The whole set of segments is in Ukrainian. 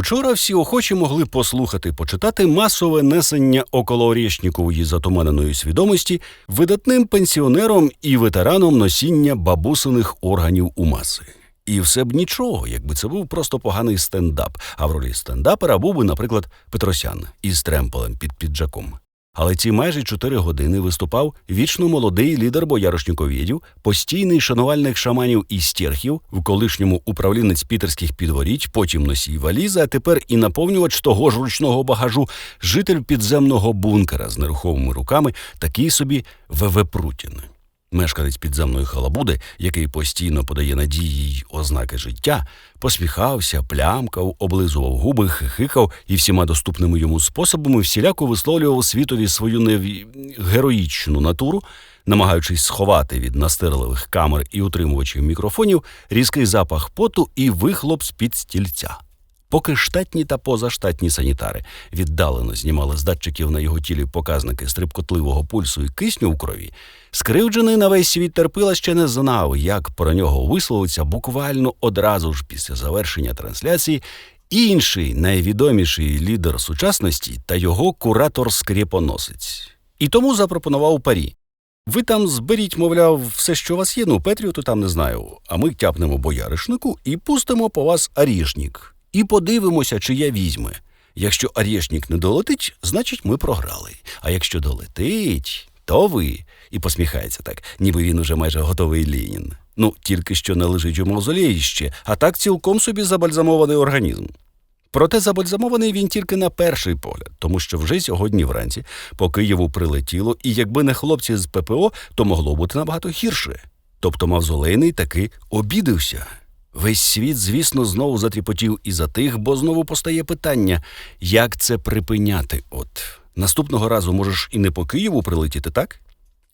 Учора всі охочі могли послухати, почитати масове несення около Орєшнікової затуманеної свідомості видатним пенсіонером і ветераном носіння бабусиних органів у маси. І все б нічого, якби це був просто поганий стендап. А в ролі стендапера був би, наприклад, Петросян із тремполем під піджаком. Але ці майже чотири години виступав вічно молодий лідер бояришніковєдів, постійний шанувальник шаманів і стерхів, в колишньому управлінець пітерських підворіть, потім носій валізи, а тепер і наповнювач того ж ручного багажу, житель підземного бункера з нерухомими руками, такий собі ВВ Прутін. Мешканець підземної халабуди, який постійно подає надії й ознаки життя, посміхався, плямкав, облизував губи, хихикав і всіма доступними йому способами всіляко висловлював світові свою неві... героїчну натуру, намагаючись сховати від настирливих камер і утримувачів мікрофонів різкий запах поту і вихлоп з-під стільця. Поки штатні та позаштатні санітари віддалено знімали з датчиків на його тілі показники стрибкотливого пульсу і кисню в крові, скривджений на весь світ терпила ще не знав, як про нього висловиться буквально одразу ж після завершення трансляції інший найвідоміший лідер сучасності та його куратор-скріпоносець. І тому запропонував парі. Ви там зберіть, мовляв, все, що у вас є, ну Петрію, там не знаю. А ми тяпнемо бояришнику і пустимо по вас арішнік. І подивимося, чи я візьме. Якщо арєшнік не долетить, значить ми програли. А якщо долетить, то ви. І посміхається так, ніби він уже майже готовий Ленін. Ну, тільки що не лежить у мавзолеї ще, а так цілком собі забальзамований організм. Проте забальзамований він тільки на перший погляд, тому що вже сьогодні вранці по Києву прилетіло, і якби не хлопці з ППО, то могло бути набагато гірше. Тобто мавзолейний таки обідився. Весь світ, звісно, знову затріпотів і затих, бо знову постає питання, як це припиняти? От наступного разу можеш і не по Києву прилетіти, так?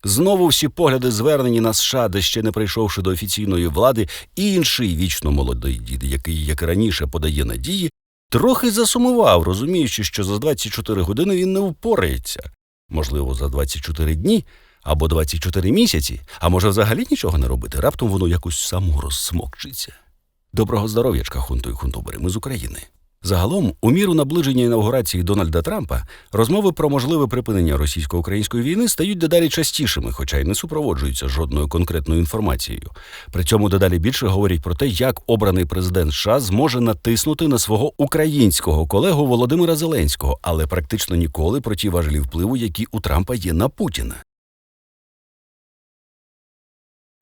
Знову всі погляди звернені на США, де ще не прийшовши до офіційної влади, і інший вічно молодий дід, який, як раніше, подає надії, трохи засумував, розуміючи, що за 24 години він не впорається. Можливо, за 24 дні або 24 місяці, а може взагалі нічого не робити, раптом воно якось само розсмокчиться. Доброго здоров'ячка, хунту і хунтубери, ми з України. Загалом, у міру наближення інаугурації Дональда Трампа, розмови про можливе припинення російсько-української війни стають дедалі частішими, хоча й не супроводжуються жодною конкретною інформацією. При цьому дедалі більше говорять про те, як обраний президент США зможе натиснути на свого українського колегу Володимира Зеленського, але практично ніколи про ті важелі впливу, які у Трампа є на Путіна.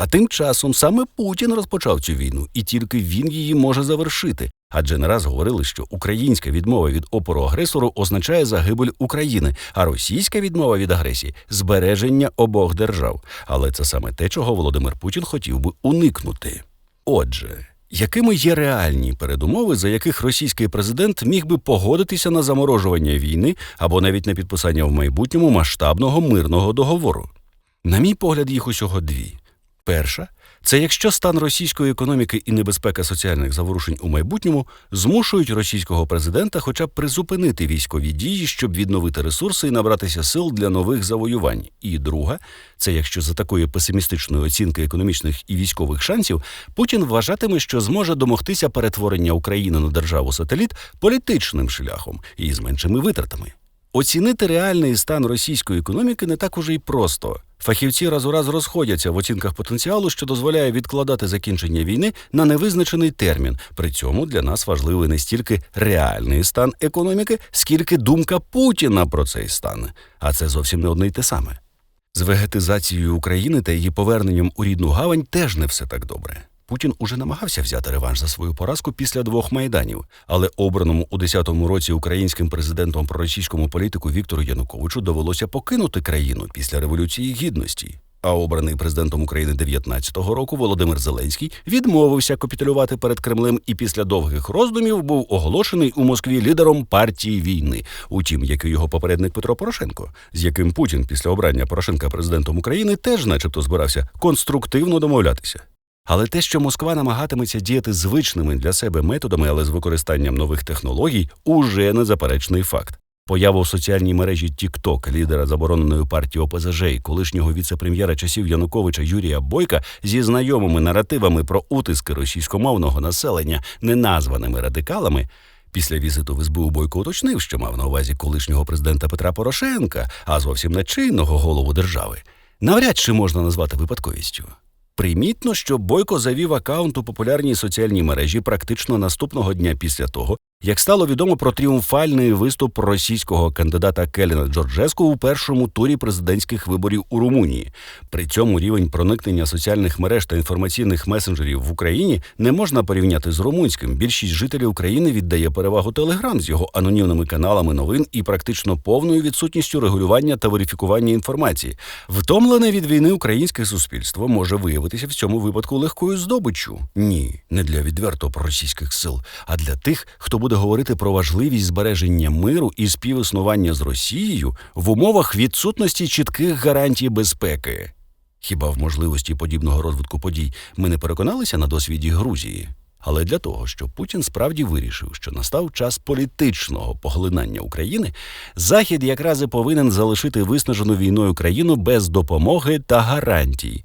А тим часом саме Путін розпочав цю війну, і тільки він її може завершити. Адже не раз говорили, що українська відмова від опору агресору означає загибель України, а російська відмова від агресії збереження обох держав. Але це саме те, чого Володимир Путін хотів би уникнути. Отже. Якими є реальні передумови, за яких російський президент міг би погодитися на заморожування війни або навіть на підписання в майбутньому масштабного мирного договору? На мій погляд, їх усього дві. Перша це якщо стан російської економіки і небезпека соціальних заворушень у майбутньому змушують російського президента хоча б призупинити військові дії, щоб відновити ресурси і набратися сил для нових завоювань. І друга це якщо за такої песимістичної оцінки економічних і військових шансів Путін вважатиме, що зможе домогтися перетворення України на державу сателіт політичним шляхом і з меншими витратами. Оцінити реальний стан російської економіки не так уже й просто. Фахівці раз у раз розходяться в оцінках потенціалу, що дозволяє відкладати закінчення війни на невизначений термін. При цьому для нас важливий не стільки реальний стан економіки, скільки думка Путіна про цей стан. А це зовсім не одне й те саме. З вегетизацією України та її поверненням у рідну гавань теж не все так добре. Путін уже намагався взяти реванш за свою поразку після двох майданів, але обраному у 10-му році українським президентом проросійському політику Віктору Януковичу довелося покинути країну після революції гідності. А обраний президентом України 19-го року Володимир Зеленський відмовився капітулювати перед Кремлем і після довгих роздумів був оголошений у Москві лідером партії війни. Утім, як і його попередник Петро Порошенко, з яким Путін після обрання Порошенка президентом України теж, начебто, збирався конструктивно домовлятися. Але те, що Москва намагатиметься діяти звичними для себе методами, але з використанням нових технологій, уже незаперечний факт. Поява у соціальній мережі TikTok лідера забороненої партії ОПЗЖ і колишнього віце-прем'єра часів Януковича Юрія Бойка зі знайомими наративами про утиски російськомовного населення неназваними радикалами Після візиту в СБУ Бойко уточнив, що мав на увазі колишнього президента Петра Порошенка, а зовсім не чинного голову держави. Навряд чи можна назвати випадковістю. Примітно, що Бойко завів акаунт у популярній соціальній мережі практично наступного дня після того, як стало відомо про тріумфальний виступ російського кандидата Келіна Джорджеску у першому турі президентських виборів у Румунії. При цьому рівень проникнення соціальних мереж та інформаційних месенджерів в Україні не можна порівняти з румунським. Більшість жителів України віддає перевагу Телеграм з його анонімними каналами новин і практично повною відсутністю регулювання та верифікування інформації. Втомлене від війни українське суспільство може виявитися в цьому випадку легкою здобиччю. Ні, не для відверто проросійських сил, а для тих, хто буде говорити про важливість збереження миру і співіснування з Росією в умовах відсутності чітких гарантій безпеки. Хіба в можливості подібного розвитку подій ми не переконалися на досвіді Грузії? Але для того, щоб Путін справді вирішив, що настав час політичного поглинання України, Захід якраз і повинен залишити виснажену війною країну без допомоги та гарантій.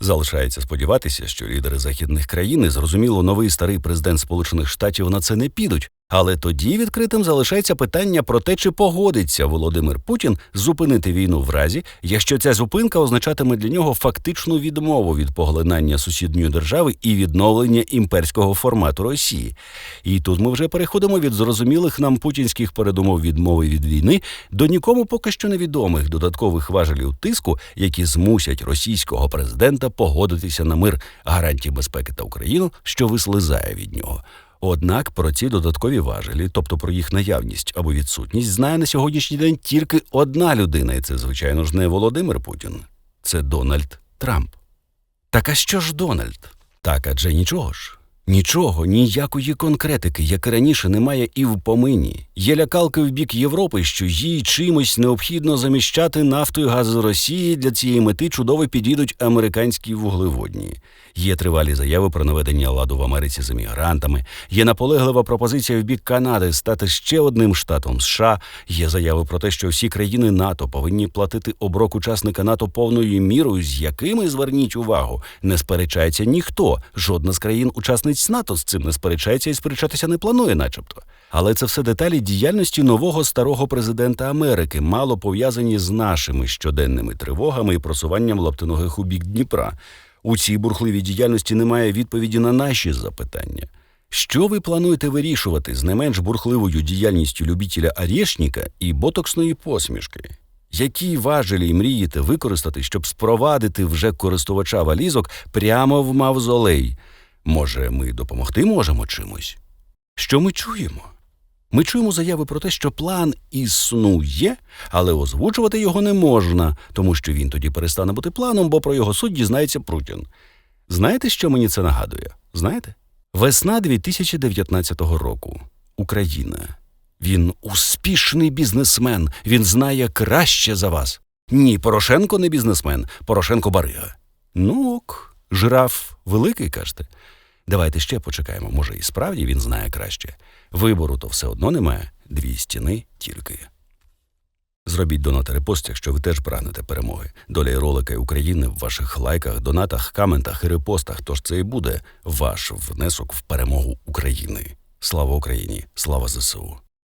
Залишається сподіватися, що лідери західних країн, зрозуміло, новий старий президент Сполучених Штатів на це не підуть. Але тоді відкритим залишається питання про те, чи погодиться Володимир Путін зупинити війну в разі, якщо ця зупинка означатиме для нього фактичну відмову від поглинання сусідньої держави і відновлення імперського формату Росії. І тут ми вже переходимо від зрозумілих нам путінських передумов відмови від війни до нікому поки що невідомих додаткових важелів тиску, які змусять російського президента погодитися на мир гарантії безпеки та Україну, що вислизає від нього. Однак про ці додаткові важелі, тобто про їх наявність або відсутність, знає на сьогоднішній день тільки одна людина, і це, звичайно ж, не Володимир Путін, це Дональд Трамп. Так а що ж Дональд? Так, адже нічого ж. Нічого, ніякої конкретики, як і раніше, немає і в помині. Є лякалки в бік Європи, що їй чимось необхідно заміщати нафту і газ з Росії. Для цієї мети чудово підійдуть американські вуглеводні. Є тривалі заяви про наведення ладу в Америці з емігрантами. Є наполеглива пропозиція в бік Канади стати ще одним штатом США. Є заяви про те, що всі країни НАТО повинні платити оброк учасника НАТО повною мірою, з якими зверніть увагу, не сперечається ніхто. Жодна з країн-учасниць НАТО з цим не сперечається і сперечатися не планує, начебто. Але це все деталі діяльності нового старого президента Америки, мало пов'язані з нашими щоденними тривогами і просуванням лаптиногих у бік Дніпра. У цій бурхливій діяльності немає відповіді на наші запитання. Що ви плануєте вирішувати з не менш бурхливою діяльністю любітеля Арєшніка і ботоксної посмішки? Які важелі мрієте використати, щоб спровадити вже користувача валізок прямо в мавзолей? Може, ми допомогти можемо чимось? Що ми чуємо? Ми чуємо заяви про те, що план існує, але озвучувати його не можна, тому що він тоді перестане бути планом, бо про його суть дізнається Путін. Знаєте, що мені це нагадує? Знаєте? Весна 2019 року. Україна. Він успішний бізнесмен. Він знає краще за вас. Ні, Порошенко не бізнесмен, Порошенко барига. Ну ок, жираф великий, кажете. Давайте ще почекаємо. Може, і справді він знає краще. Вибору то все одно немає. Дві стіни тільки. Зробіть донат репост, якщо ви теж прагнете перемоги. Доля і ролика і України в ваших лайках, донатах, коментах і репостах. Тож це і буде ваш внесок в перемогу України. Слава Україні! Слава ЗСУ!